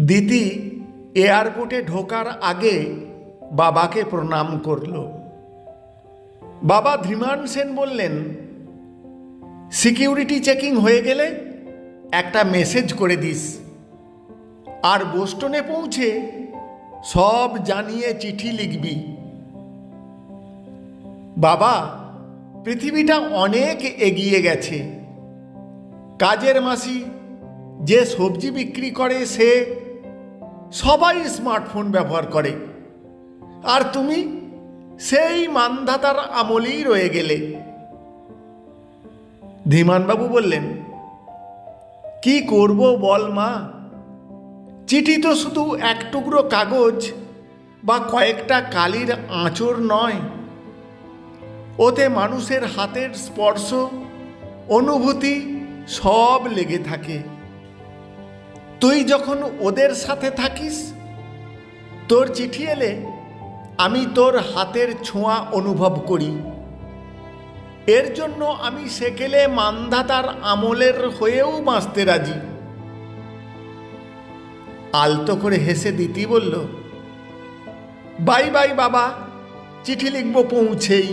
দিতি এয়ারপোর্টে ঢোকার আগে বাবাকে প্রণাম করল। বাবা ধীমান সেন বললেন, সিকিউরিটি চেকিং হয়ে গেলে একটা মেসেজ করে দিস। আর বোস্টনে পৌঁছে সব জানিয়ে চিঠি লিখবি। বাবা, পৃথিবীটা অনেক এগিয়ে গেছে। কাজের মাসি যে সবজি বিক্রি করে সে সবাই স্মার্টফোন ব্যবহার করে। আর তুমি সেই মানধাতার আমলেই রয়ে গেলে। ধীমানবাবু বললেন, কি করব বল মা? চিঠি তো শুধু এক টুকরো কাগজ বা কয়েকটা কালির আঁচড় নয়। ওতে মানুষের হাতের স্পর্শ, অনুভূতি সব লেগে থাকে। তুই যখন ওদের সাথে থাকিস, তোর চিঠি এলে আমি তোর হাতের ছোঁয়া অনুভব করি। এর জন্য আমি সেকেলে মান্ধাতার আমলের হয়েও বাঁচতে রাজি। আলতো করে হেসে দিতি বলল, বাই বাই বাবা, চিঠি লিখব পৌঁছেই।